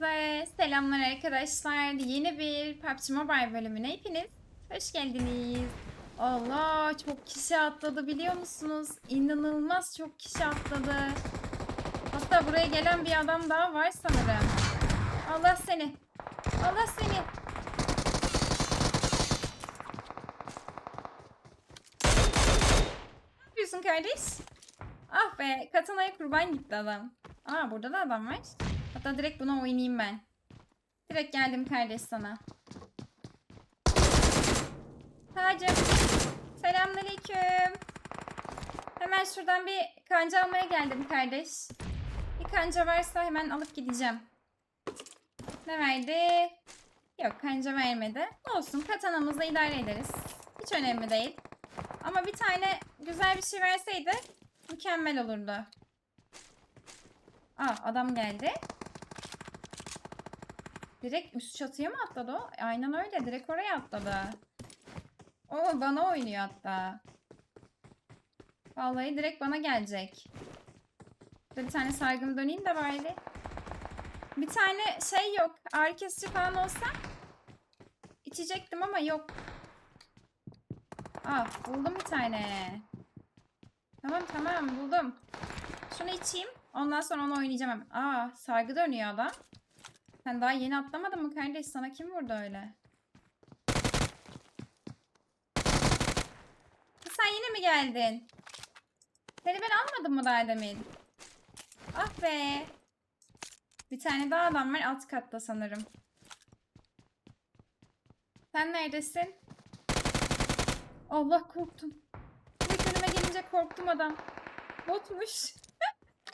Hepinize selamlar arkadaşlar. Yeni bir PUBG Mobile bölümüne hepiniz hoş geldiniz. Allah çok kişi atladı biliyor musunuz? İnanılmaz çok kişi atladı. Hatta buraya gelen bir adam daha var sanırım. Allah seni. Allah seni. Ne yapıyorsun kardeş? Ah be katanaya kurban gitti adam. Aa burada da adam var. Hatta direkt buna oynayayım ben. Direkt geldim kardeş sana. Tacım. Selamünaleyküm. Hemen şuradan bir kanca almaya geldim kardeş. Bir kanca varsa hemen alıp gideceğim. Ne verdi? Yok kanca vermedi. Olsun katanamızla idare ederiz. Hiç önemli değil. Ama bir tane güzel bir şey verseydi mükemmel olurdu. Aa adam geldi. Direkt üst çatıya mı atladı o? Aynen öyle. Direkt oraya atladı. O bana oynuyor hatta. Vallahi direkt bana gelecek. Bir tane sargım döneyim de bari. Bir tane şey yok. Ağrı falan olsa içecektim ama yok. Ah buldum bir tane. Tamam tamam buldum. Şunu içeyim. Ondan sonra onu oynayacağım. Aa sargı dönüyor adam. Sen daha yeni atlamadın mı kardeş? Sana kim vurdu öyle? Sen yine mi geldin? Seni ben almadım mı daha demin? Ah be. Bir tane daha adam var alt katta sanırım. Sen neredesin? Allah korktum. Önüme gelince korktum adam. Botmuş.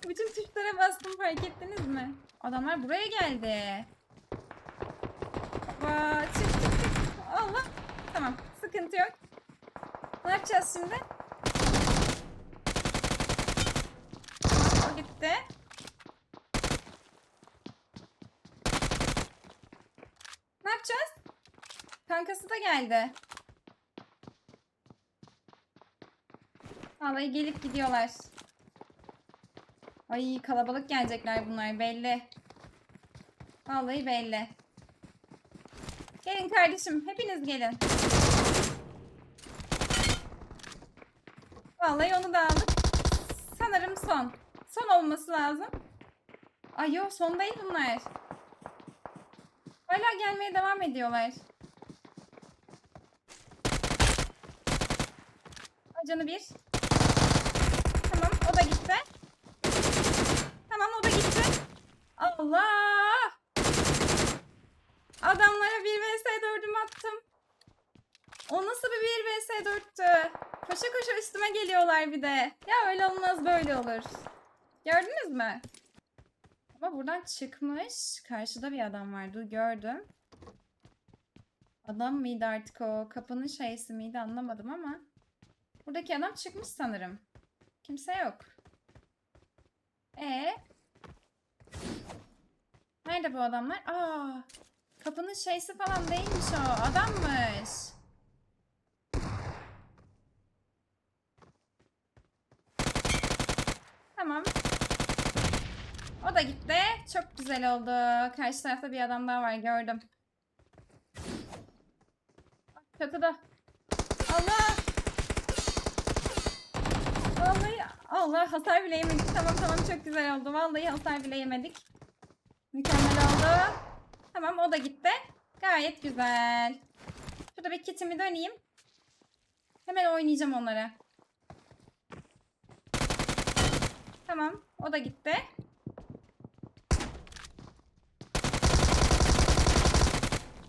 Bütün tuşlara bastım fark ettiniz mi? Adamlar buraya geldi. Vaa çık çık çık. Allah. Tamam sıkıntı yok. Ne yapacağız şimdi? O gitti. Ne yapacağız? Kankası da geldi. Vallahi gelip gidiyorlar. Ay kalabalık gelecekler bunlar belli. Vallahi belli. Gelin kardeşim hepiniz gelin. Vallahi onu da aldık. Sanırım son. Son olması lazım. Ay yok son değil bunlar. Hala gelmeye devam ediyorlar. Ay canı bir. Tamam o da gitti. Tamam o da gitti. Allah! Adamlara 1 vs 4'ümü attım. O nasıl bir 1 vs 4'tü? Koşa koşa üstüme geliyorlar bir de. Ya öyle olmaz böyle olur. Gördünüz mü? Ama buradan çıkmış. Karşıda bir adam vardı. Gördüm. Adam mıydı artık o? Kapının şeysi miydi anlamadım ama. Buradaki adam çıkmış sanırım. Kimse yok. E Nerede bu adamlar? Aa, kapının şeysi falan değilmiş o. Adammış. Tamam. O da gitti. Çok güzel oldu. Karşı tarafta bir adam daha var gördüm. Çatıda. Allah! Vallahi Allah hasar bile yemedik. Tamam tamam çok güzel oldu. Vallahi hasar bile yemedik. Mükemmel oldu. Tamam o da gitti. Gayet güzel. Şurada bir kitimi döneyim. Hemen oynayacağım onlara. Tamam o da gitti.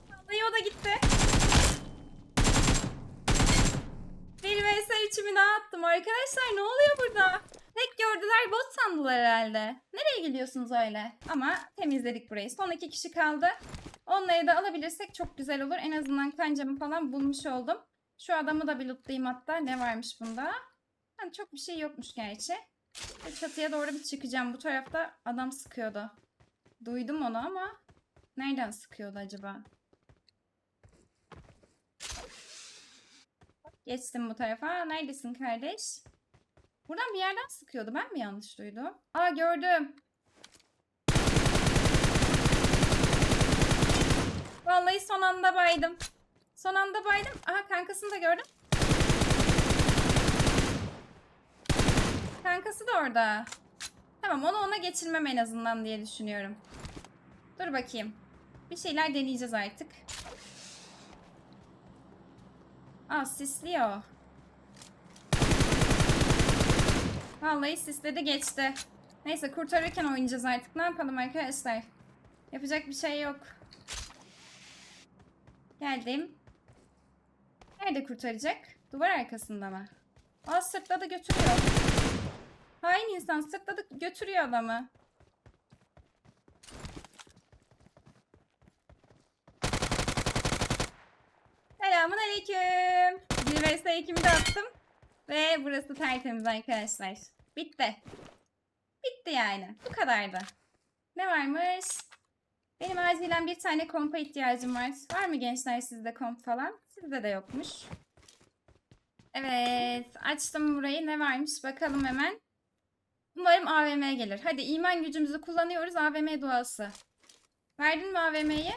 Vallahi o da gitti. Bir vs 3'ümü daha attım arkadaşlar. Ne oluyor burada? Gördüler bot sandılar herhalde. Nereye gidiyorsunuz öyle? Ama temizledik burayı. Son iki kişi kaldı. Onları da alabilirsek çok güzel olur. En azından kancamı falan bulmuş oldum. Şu adamı da bir lootlayayım hatta. Ne varmış bunda? Yani çok bir şey yokmuş gerçi. Çatıya doğru bir çıkacağım. Bu tarafta adam sıkıyordu. Duydum onu ama nereden sıkıyordu acaba? Geçtim bu tarafa. Neredesin kardeş? Buradan bir yerden sıkıyordu. Ben mi yanlış duydum? Aa gördüm. anda baydım. Son anda baydım. Aha kankasını da gördüm. Kankası da orada. Tamam onu ona geçirmem en azından diye düşünüyorum. Dur bakayım. Bir şeyler deneyeceğiz artık. Aa sisliyor. Vallahi sisledi geçti. Neyse kurtarırken oynayacağız artık. Ne yapalım arkadaşlar? Yapacak bir şey yok. Geldim. Nerede kurtaracak? Duvar arkasında mı? Aa sırtladı götürüyor. Hain insan sırtladı götürüyor adamı. Selamun aleyküm. 1 vs 2'mi de attım. Ve burası tertemiz arkadaşlar. Bitti. Bitti yani. Bu kadardı. Ne varmış? Benim acilen bir tane kompa ihtiyacım var. Var mı gençler sizde komp falan? Sizde de yokmuş. Evet. Açtım burayı. Ne varmış? Bakalım hemen. Umarım AVM gelir. Hadi iman gücümüzü kullanıyoruz. AVM duası. Verdin mi AVM'yi?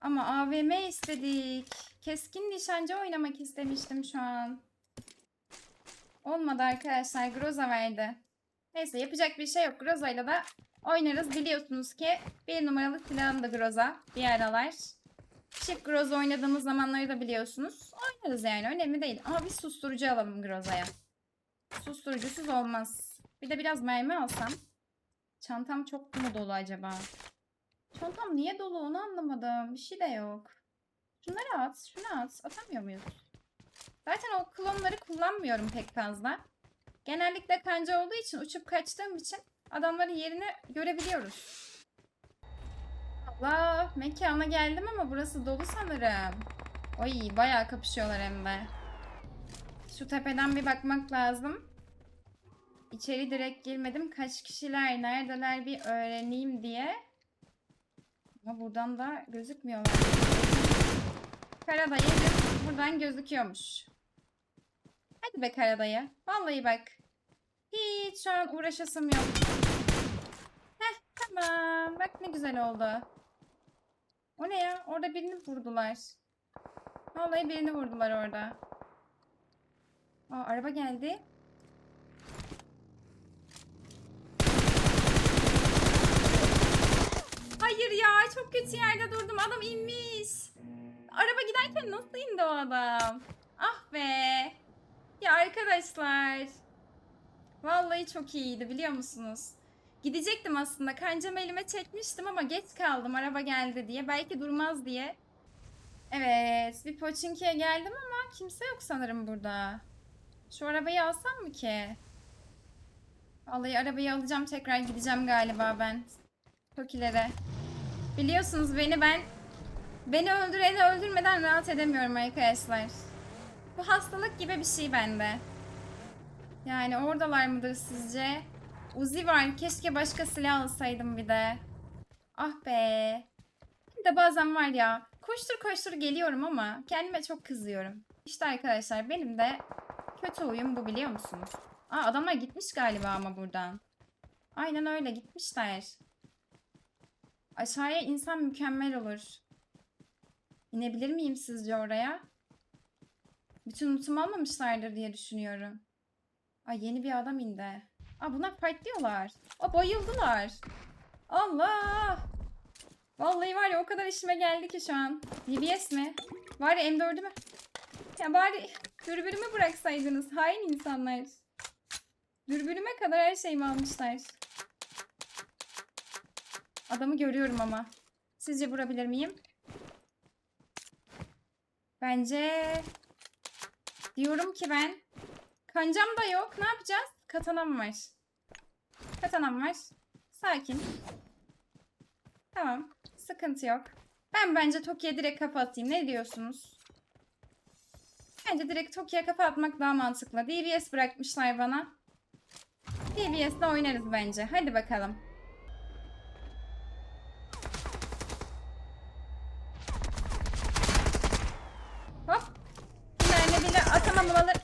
Ama AVM istedik. Keskin nişancı oynamak istemiştim şu an. Olmadı arkadaşlar. Groza verdi. Neyse yapacak bir şey yok. Groza'yla da oynarız. Biliyorsunuz ki bir numaralı silahım da Groza. Bir aralar. Çift Groza oynadığımız zamanları da biliyorsunuz. Oynarız yani. Önemli değil. Ama bir susturucu alalım Groza'ya. Susturucusuz olmaz. Bir de biraz mermi alsam. Çantam çok mu dolu acaba? Çantam niye dolu onu anlamadım. Bir şey de yok. Şunları at. Şunu at. Atamıyor muyuz? Zaten o klonları kullanmıyorum pek fazla. Genellikle kanca olduğu için uçup kaçtığım için adamların yerini görebiliyoruz. Allah mekana geldim ama burası dolu sanırım. Oy bayağı kapışıyorlar hem de. Şu tepeden bir bakmak lazım. İçeri direkt girmedim. Kaç kişiler, neredeler bir öğreneyim diye. Ama buradan da gözükmüyorlar. Karadayı buradan gözüküyormuş. Hadi be Karadayı. Vallahi bak. Hiç şu an uğraşasım yok. Heh tamam. Bak ne güzel oldu. O ne ya? Orada birini vurdular. Vallahi birini vurdular orada. Aa, araba geldi. Hayır ya çok kötü yerde durdum. Adam inmiş. Araba giderken nasıl indi o adam? Ah be. Ya arkadaşlar. Vallahi çok iyiydi biliyor musunuz? Gidecektim aslında. Kancamı elime çekmiştim ama geç kaldım araba geldi diye. Belki durmaz diye. Evet. Bir Pochinki'ye geldim ama kimse yok sanırım burada. Şu arabayı alsam mı ki? Vallahi arabayı alacağım tekrar gideceğim galiba ben. Tokilere. Biliyorsunuz beni ben beni öldüreni öldürmeden rahat edemiyorum arkadaşlar. Bu hastalık gibi bir şey bende. Yani oradalar mıdır sizce? Uzi var. Keşke başka silah alsaydım bir de. Ah be. Bir de bazen var ya koştur koştur geliyorum ama kendime çok kızıyorum. İşte arkadaşlar benim de kötü huyum bu biliyor musunuz? Aa adamlar gitmiş galiba ama buradan. Aynen öyle gitmişler. Aşağıya insan mükemmel olur. İnebilir miyim sizce oraya? Bütün lootumu almamışlardır diye düşünüyorum. Ay yeni bir adam indi. Aa bunlar fightlıyorlar. Aa bayıldılar. Allah! Vallahi var ya o kadar işime geldi ki şu an. DBS mi? Var ya M4'ü mü? Ya bari dürbünümü bıraksaydınız. Hain insanlar. Dürbünüme kadar her şeyimi almışlar. Adamı görüyorum ama. Sizce vurabilir miyim? Bence diyorum ki ben kancam da yok. Ne yapacağız? Katanam var. Katanam var. Sakin. Tamam. Sıkıntı yok. Ben bence Toki'ye direkt kafa atayım. Ne diyorsunuz? Bence direkt Toki'ye kafa atmak daha mantıklı. DBS bırakmışlar bana. DBS'le oynarız bence. Hadi bakalım. Hop. Yani bile atamamaları...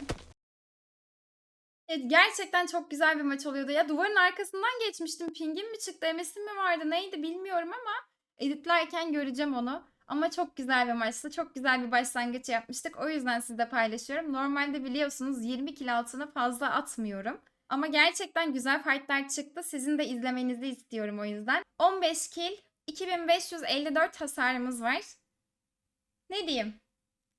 Evet, Gerçekten çok güzel bir maç oluyordu. Ya duvarın arkasından geçmiştim. Pingim mi çıktı, MS'im mi vardı neydi bilmiyorum ama Editlerken göreceğim onu. Ama çok güzel bir maçtı. Çok güzel bir başlangıç yapmıştık. O yüzden sizle paylaşıyorum. Normalde biliyorsunuz 20 kill altını fazla atmıyorum. Ama gerçekten güzel fightlar çıktı. Sizin de izlemenizi istiyorum o yüzden. 15 kill, 2554 hasarımız var. Ne diyeyim?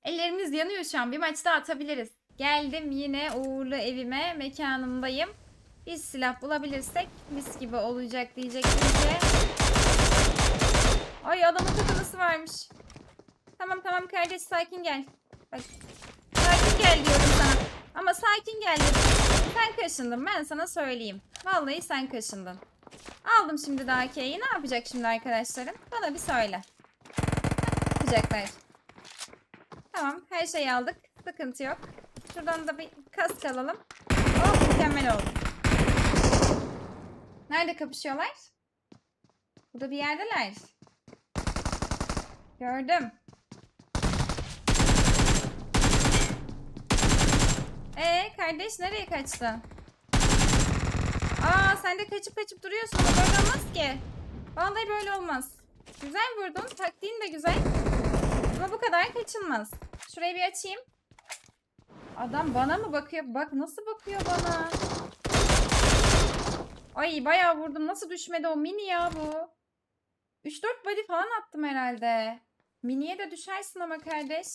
Ellerimiz yanıyor şu an. Bir maç daha atabiliriz. Geldim yine uğurlu evime, mekanımdayım. Bir silah bulabilirsek mis gibi olacak diyecektim ki. Ay adamın takılısı varmış. Tamam tamam kardeş sakin gel. Bak. Sakin gel diyorum sana. Ama sakin gel dedim. Sen kaşındın ben sana söyleyeyim. Vallahi sen kaşındın. Aldım şimdi daha K'yi. Ne yapacak şimdi arkadaşlarım? Bana bir söyle. Ne yapacaklar? Tamam her şeyi aldık. Sıkıntı yok. Şuradan da bir kask alalım. Oh mükemmel oldu. Nerede kapışıyorlar? Burada bir yerdeler. Gördüm. Ee kardeş nereye kaçtın? Aa sen de kaçıp kaçıp duruyorsun. Bu böyle olmaz ki. Vallahi böyle olmaz. Güzel vurdun. Taktiğin de güzel. Ama bu kadar kaçılmaz. Şurayı bir açayım. Adam bana mı bakıyor? Bak nasıl bakıyor bana. Ay bayağı vurdum. Nasıl düşmedi o mini ya bu? 3-4 body falan attım herhalde. Miniye de düşersin ama kardeş.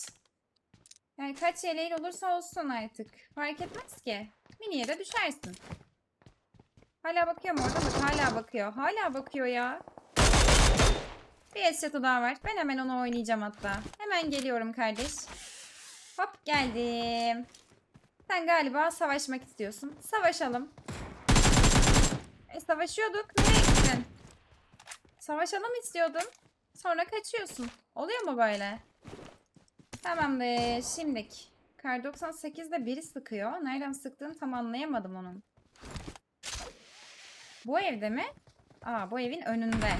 Yani kaç yeleğin olursa olsun artık. Fark etmez ki. Miniye de düşersin. Hala bakıyor mu orada? Bak hala bakıyor. Hala bakıyor ya. Bir headshot'u daha var. Ben hemen onu oynayacağım hatta. Hemen geliyorum kardeş. Hop geldim. Sen galiba savaşmak istiyorsun. Savaşalım. E savaşıyorduk. Nereye gittin? Savaşalım istiyordun. Sonra kaçıyorsun. Oluyor mu böyle? Tamamdır. Şimdik. Kar 98'de biri sıkıyor. Nereden sıktığını tam anlayamadım onun. Bu evde mi? Aa bu evin önünde.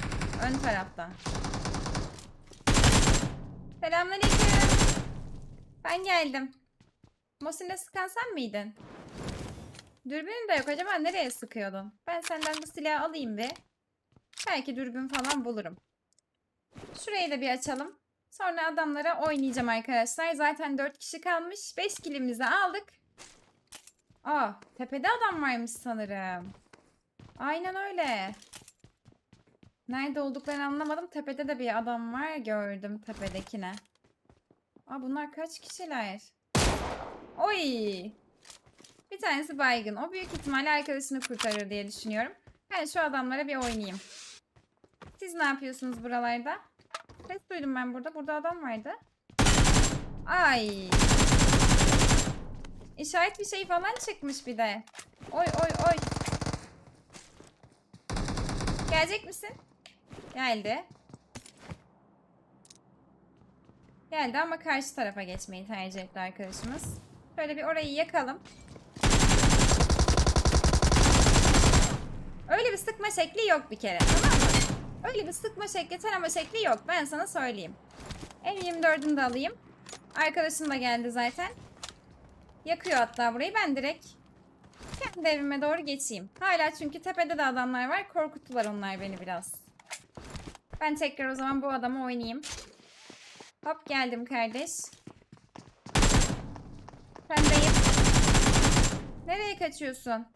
Ön tarafta. Selamünaleyküm. Ben geldim. Mosin'de sıkan sen miydin? Dürbünün de yok. Acaba nereye sıkıyordun? Ben senden bu silahı alayım bir. Belki dürbün falan bulurum. Şurayı da bir açalım. Sonra adamlara oynayacağım arkadaşlar. Zaten 4 kişi kalmış. 5 kilimizi aldık. Aa, tepede adam varmış sanırım. Aynen öyle. Nerede olduklarını anlamadım. Tepede de bir adam var. Gördüm tepedekine. Aa, bunlar kaç kişiler? Oy! Bir tanesi baygın. O büyük ihtimalle arkadaşını kurtarır diye düşünüyorum. Ben şu adamlara bir oynayayım. Siz ne yapıyorsunuz buralarda? Ses duydum ben burada. Burada adam vardı. Ay. İşaret bir şey falan çıkmış bir de. Oy oy oy. Gelecek misin? Geldi. Geldi ama karşı tarafa geçmeyi tercih etti arkadaşımız. Şöyle bir orayı yakalım. Öyle bir sıkma şekli yok bir kere tamam mı? Öyle bir sıkma şekli, tarama şekli yok. Ben sana söyleyeyim. M24'ünü de alayım. Arkadaşım da geldi zaten. Yakıyor hatta burayı. Ben direkt kendi evime doğru geçeyim. Hala çünkü tepede de adamlar var. Korkuttular onlar beni biraz. Ben tekrar o zaman bu adamı oynayayım. Hop geldim kardeş. Sendeyim. Nereye kaçıyorsun?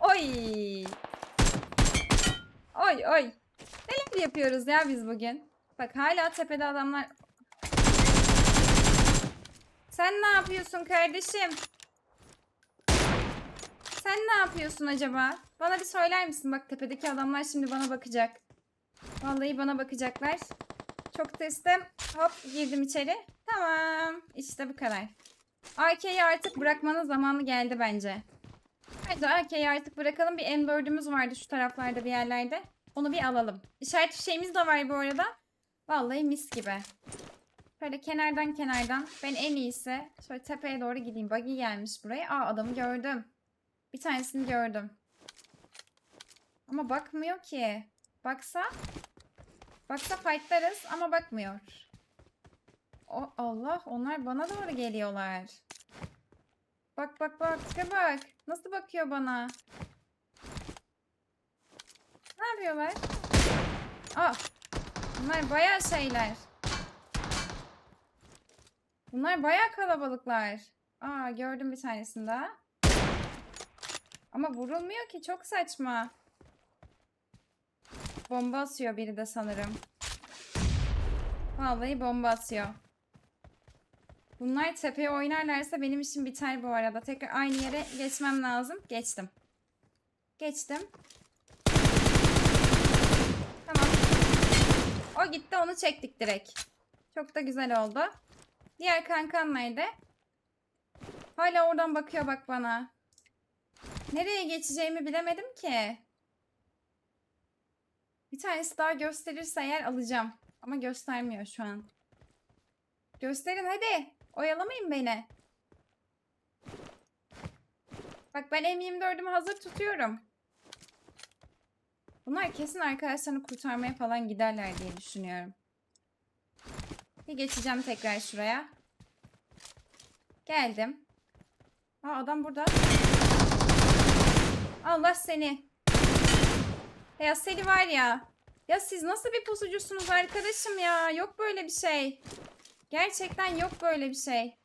Oy. Oy oy. Neler yapıyoruz ya biz bugün? Bak hala tepede adamlar. Sen ne yapıyorsun kardeşim? Sen ne yapıyorsun acaba? Bana bir söyler misin? Bak tepedeki adamlar şimdi bana bakacak. Vallahi bana bakacaklar. Çok testim. Hop girdim içeri. Tamam. İşte bu kadar. AK'yi artık bırakmanın zamanı geldi bence. Hadi AK'yi artık bırakalım. Bir M4'ümüz vardı şu taraflarda bir yerlerde. Onu bir alalım. İşaret fişeğimiz de var bu arada. Vallahi mis gibi. Böyle kenardan kenardan. Ben en iyisi şöyle tepeye doğru gideyim. Buggy gelmiş buraya. Aa adamı gördüm. Bir tanesini gördüm. Ama bakmıyor ki. Baksa. Baksa fightlarız ama bakmıyor. O Allah onlar bana doğru geliyorlar. Bak bak bak tipe bak. Nasıl bakıyor bana? Ne yapıyorlar? Aa, bunlar bayağı şeyler. Bunlar bayağı kalabalıklar. Aa gördüm bir tanesini daha. Ama vurulmuyor ki çok saçma. Bomba atıyor biri de sanırım. Vallahi bomba atıyor. Bunlar tepeye oynarlarsa benim işim biter bu arada. Tekrar aynı yere geçmem lazım. Geçtim. Geçtim. Tamam. O gitti onu çektik direkt. Çok da güzel oldu. Diğer kankam nerede? Hala oradan bakıyor bak bana. Nereye geçeceğimi bilemedim ki. Bir tanesi daha gösterirse eğer alacağım. Ama göstermiyor şu an. Gösterin hadi. Oyalamayın beni. Bak ben M24'ümü hazır tutuyorum. Bunlar kesin arkadaşlarını kurtarmaya falan giderler diye düşünüyorum. Bir geçeceğim tekrar şuraya. Geldim. Aa adam burada. Allah seni. Ya seni var ya. Ya siz nasıl bir pusucusunuz arkadaşım ya? Yok böyle bir şey. Gerçekten yok böyle bir şey.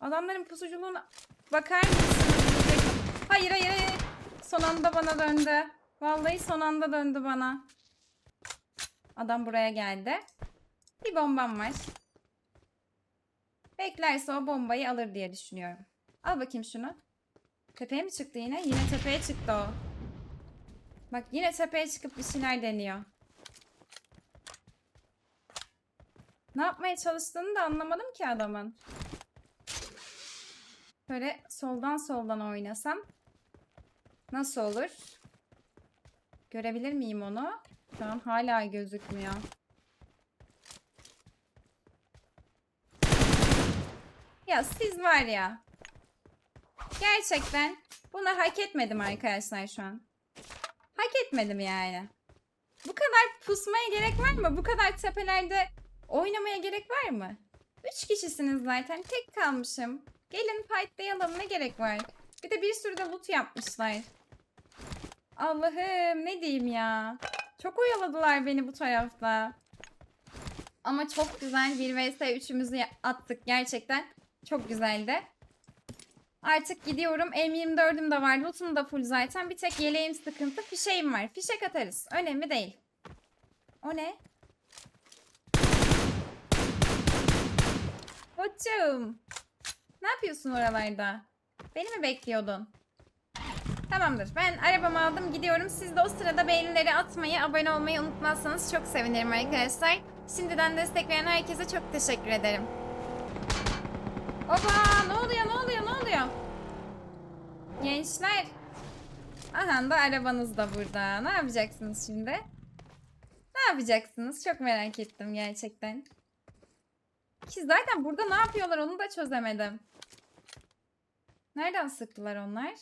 Adamların pusuculuğuna bakar mısınız? Hayır hayır hayır. Son anda bana döndü. Vallahi son anda döndü bana. Adam buraya geldi. Bir bombam var. Beklerse o bombayı alır diye düşünüyorum. Al bakayım şunu. Tepeye mi çıktı yine? Yine tepeye çıktı o. Bak yine tepeye çıkıp bir şeyler deniyor. Ne yapmaya çalıştığını da anlamadım ki adamın. Böyle soldan soldan oynasam nasıl olur? Görebilir miyim onu? Şu an hala gözükmüyor. Ya siz var ya. Gerçekten bunu hak etmedim arkadaşlar şu an. Hak etmedim yani. Bu kadar pusmaya gerek var mı? Bu kadar tepelerde oynamaya gerek var mı? Üç kişisiniz zaten. Tek kalmışım. Gelin fightlayalım ne gerek var? Bir de bir sürü de loot yapmışlar. Allah'ım ne diyeyim ya. Çok oyaladılar beni bu tarafta. Ama çok güzel bir vs 3'ümüzü attık gerçekten. Çok güzeldi. Artık gidiyorum. M24'üm de var. Lootum da full zaten. Bir tek yeleğim sıkıntı. Fişeğim var. Fişek atarız. Önemli değil. O ne? Koçum. Ne yapıyorsun oralarda? Beni mi bekliyordun? Tamamdır. Ben arabamı aldım gidiyorum. Siz de o sırada beğenileri atmayı, abone olmayı unutmazsanız çok sevinirim arkadaşlar. Şimdiden destek veren herkese çok teşekkür ederim. Oba ne oluyor ne oluyor oluyor? Gençler. Aha da arabanız da burada. Ne yapacaksınız şimdi? Ne yapacaksınız? Çok merak ettim gerçekten. Ki zaten burada ne yapıyorlar onu da çözemedim. Nereden sıktılar onlar?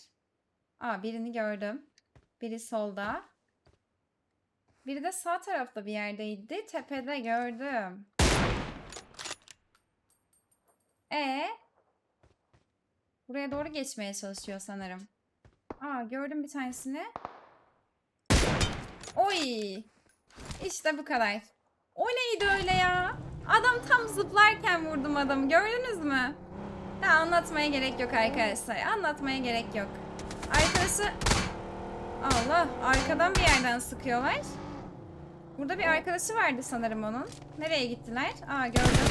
Aa birini gördüm. Biri solda. Biri de sağ tarafta bir yerdeydi. Tepede gördüm. E Buraya doğru geçmeye çalışıyor sanırım. Aa gördüm bir tanesini. Oy. İşte bu kadar. O neydi öyle ya? Adam tam zıplarken vurdum adamı. Gördünüz mü? Daha anlatmaya gerek yok arkadaşlar. Anlatmaya gerek yok. Arkadaşı... Allah arkadan bir yerden sıkıyorlar. Burada bir arkadaşı vardı sanırım onun. Nereye gittiler? Aa gördüm.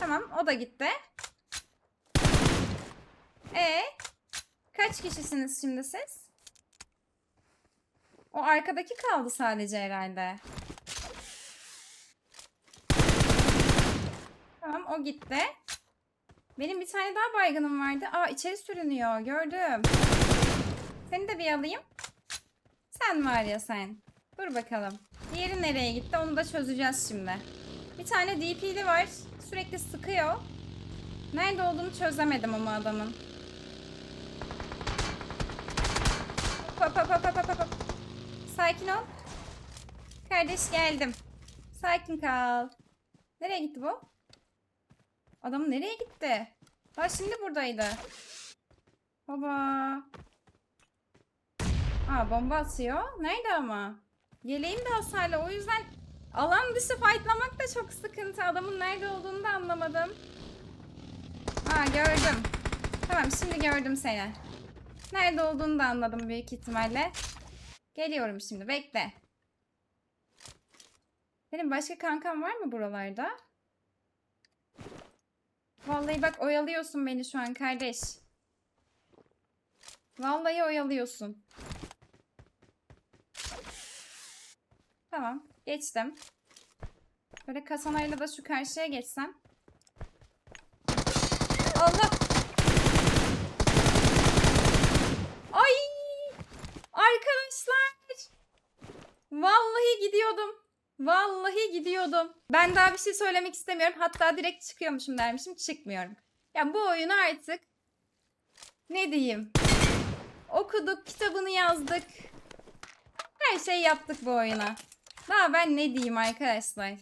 Tamam o da gitti. E kaç kişisiniz şimdi siz? O arkadaki kaldı sadece herhalde. Tamam o gitti. Benim bir tane daha baygınım vardı. Aa içeri sürünüyor. Gördüm. Seni de bir alayım. Sen var ya sen. Dur bakalım. Diğeri nereye gitti onu da çözeceğiz şimdi. Bir tane DP'li var. Sürekli sıkıyor. Nerede olduğunu çözemedim ama adamın. Hop hop hop hop hop hop. Sakin ol. Kardeş geldim. Sakin kal. Nereye gitti bu? Adam nereye gitti? Daha şimdi buradaydı. Baba. Aa bomba atıyor. Nerede ama? Yeleğim de hasarlı. O yüzden alan dışı fightlamak da çok sıkıntı. Adamın nerede olduğunu da anlamadım. Aa gördüm. Tamam şimdi gördüm seni. Nerede olduğunu da anladım büyük ihtimalle. Geliyorum şimdi bekle. Benim başka kankam var mı buralarda? Vallahi bak oyalıyorsun beni şu an kardeş. Vallahi oyalıyorsun. Tamam geçtim. Böyle kasanayla da şu karşıya geçsem. Allah! Ay! Arkadaşlar! Vallahi gidiyordum. Vallahi gidiyordum. Ben daha bir şey söylemek istemiyorum. Hatta direkt çıkıyormuşum dermişim. Çıkmıyorum. Ya bu oyunu artık ne diyeyim? Okuduk, kitabını yazdık. Her şeyi yaptık bu oyuna. Daha ben ne diyeyim arkadaşlar?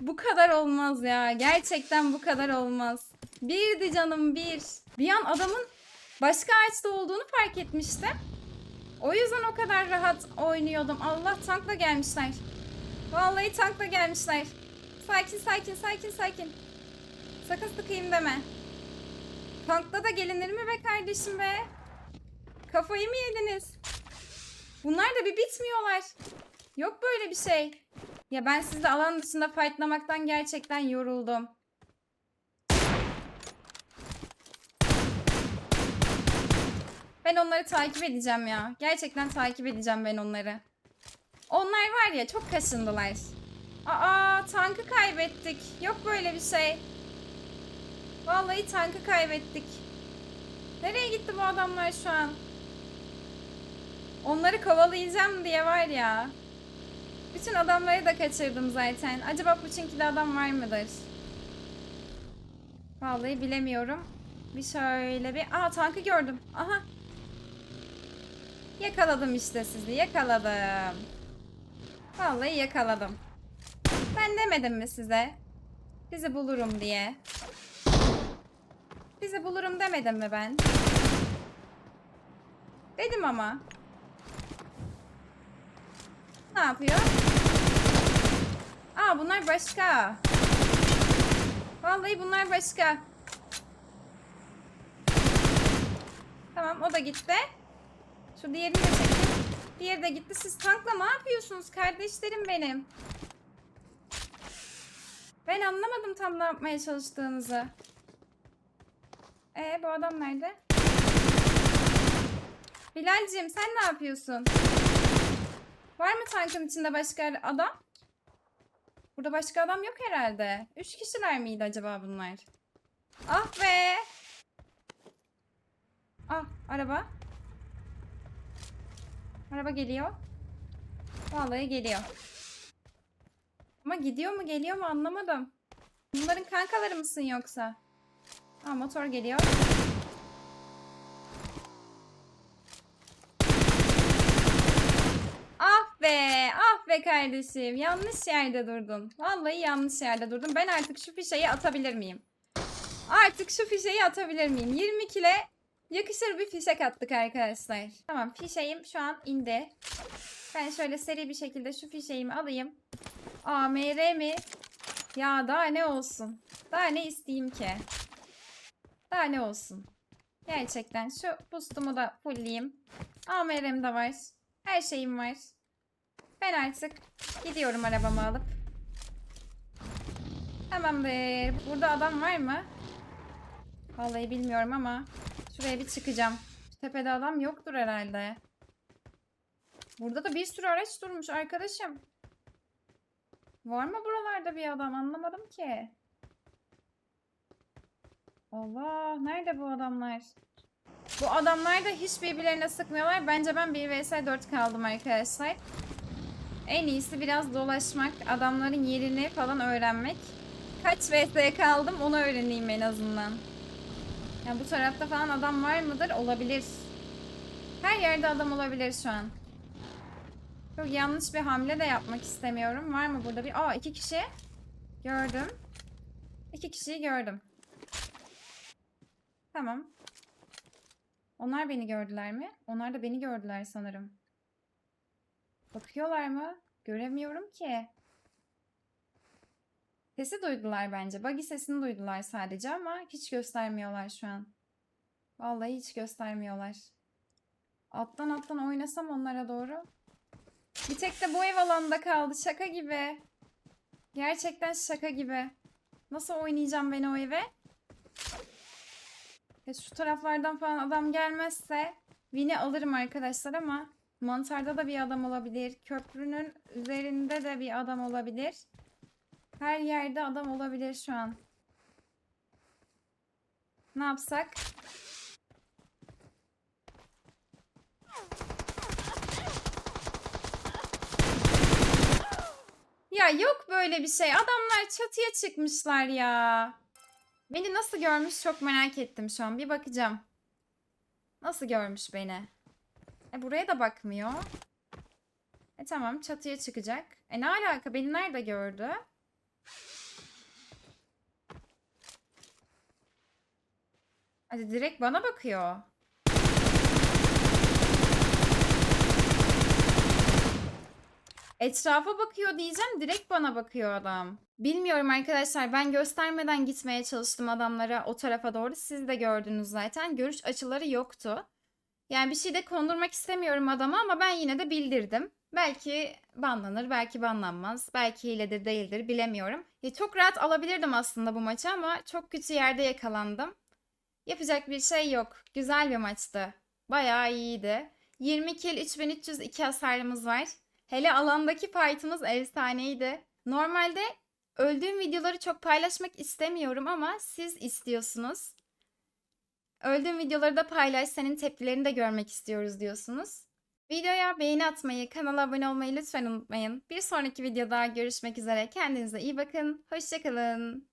Bu kadar olmaz ya. Gerçekten bu kadar olmaz. Birdi canım bir. Bir an adamın başka ağaçta olduğunu fark etmiştim. O yüzden o kadar rahat oynuyordum. Allah tankla gelmişler. Vallahi tankla gelmişler. Sakin sakin sakin sakin. Sakın sıkayım deme. Tankla da gelinir mi be kardeşim be? Kafayı mı yediniz? Bunlar da bir bitmiyorlar. Yok böyle bir şey. Ya ben sizle alan dışında fightlamaktan gerçekten yoruldum. Ben onları takip edeceğim ya. Gerçekten takip edeceğim ben onları. Onlar var ya çok kaşındılar. Aa tankı kaybettik. Yok böyle bir şey. Vallahi tankı kaybettik. Nereye gitti bu adamlar şu an? Onları kovalayacağım diye var ya. Bütün adamları da kaçırdım zaten. Acaba Puçinki'de adam var mıdır? Vallahi bilemiyorum. Bir şöyle bir... Aa tankı gördüm. Aha. Yakaladım işte sizi. Yakaladım. Vallahi yakaladım. Ben demedim mi size? Bizi bulurum diye. Bizi bulurum demedim mi ben? Dedim ama. Ne yapıyor? Aa bunlar başka. Vallahi bunlar başka. Tamam o da gitti. Şu diğerini de çektim. Diğeri de gitti. Siz tankla ne yapıyorsunuz kardeşlerim benim? Ben anlamadım tam ne yapmaya çalıştığınızı. Ee bu adam nerede? Bilal'cim sen ne yapıyorsun? Var mı tankın içinde başka adam? Burada başka adam yok herhalde. Üç kişiler miydi acaba bunlar? Ah be! Ah araba. Araba geliyor. Vallahi geliyor. Ama gidiyor mu geliyor mu anlamadım. Bunların kankaları mısın yoksa? Aa motor geliyor. Ah be, ah be kardeşim. Yanlış yerde durdun. Vallahi yanlış yerde durdun. Ben artık şu fişeyi atabilir miyim? Artık şu fişeyi atabilir miyim? 20 kile yakışır bir fişek attık arkadaşlar. Tamam fişeğim şu an indi. Ben şöyle seri bir şekilde şu fişeğimi alayım. AMR mi? Ya daha ne olsun? Daha ne isteyeyim ki? Daha ne olsun? Gerçekten şu boostumu da fullleyeyim. AMR'm de var. Her şeyim var. Ben artık gidiyorum arabamı alıp. Tamamdır. Burada adam var mı? Vallahi bilmiyorum ama şuraya bir çıkacağım. Şu tepede adam yoktur herhalde. Burada da bir sürü araç durmuş arkadaşım. Var mı buralarda bir adam anlamadım ki. Allah nerede bu adamlar? Bu adamlar da hiç birbirlerine sıkmıyorlar. Bence ben 1 vs 4 kaldım arkadaşlar. En iyisi biraz dolaşmak, adamların yerini falan öğrenmek. Kaç vs kaldım onu öğreneyim en azından. Ya bu tarafta falan adam var mıdır? Olabilir. Her yerde adam olabilir şu an. Çok yanlış bir hamle de yapmak istemiyorum. Var mı burada bir... Aa iki kişi. Gördüm. İki kişiyi gördüm. Tamam. Onlar beni gördüler mi? Onlar da beni gördüler sanırım. Bakıyorlar mı? Göremiyorum ki. Sesi duydular bence. Buggy sesini duydular sadece ama hiç göstermiyorlar şu an. Vallahi hiç göstermiyorlar. Alttan alttan oynasam onlara doğru. Bir tek de bu ev alanda kaldı. Şaka gibi. Gerçekten şaka gibi. Nasıl oynayacağım ben o eve? Ya şu taraflardan falan adam gelmezse Win'i alırım arkadaşlar ama mantarda da bir adam olabilir. Köprünün üzerinde de bir adam olabilir. Her yerde adam olabilir şu an. Ne yapsak? Ya yok böyle bir şey. Adamlar çatıya çıkmışlar ya. Beni nasıl görmüş çok merak ettim şu an. Bir bakacağım. Nasıl görmüş beni? E buraya da bakmıyor. E tamam çatıya çıkacak. E ne alaka? Beni nerede gördü? Hadi direkt bana bakıyor. Etrafa bakıyor diyeceğim. Direkt bana bakıyor adam. Bilmiyorum arkadaşlar. Ben göstermeden gitmeye çalıştım adamlara o tarafa doğru. Siz de gördünüz zaten. Görüş açıları yoktu. Yani bir şey de kondurmak istemiyorum adama ama ben yine de bildirdim. Belki banlanır, belki banlanmaz. Belki hiledir değildir bilemiyorum. Ya çok rahat alabilirdim aslında bu maçı ama çok kötü yerde yakalandım. Yapacak bir şey yok. Güzel bir maçtı. Bayağı iyiydi. 20 kill 3302 hasarımız var. Hele alandaki fight'ımız efsaneydi. Normalde öldüğüm videoları çok paylaşmak istemiyorum ama siz istiyorsunuz. Öldüğüm videoları da paylaş, senin tepkilerini de görmek istiyoruz diyorsunuz. Videoya beğeni atmayı, kanala abone olmayı lütfen unutmayın. Bir sonraki videoda görüşmek üzere. Kendinize iyi bakın. Hoşçakalın.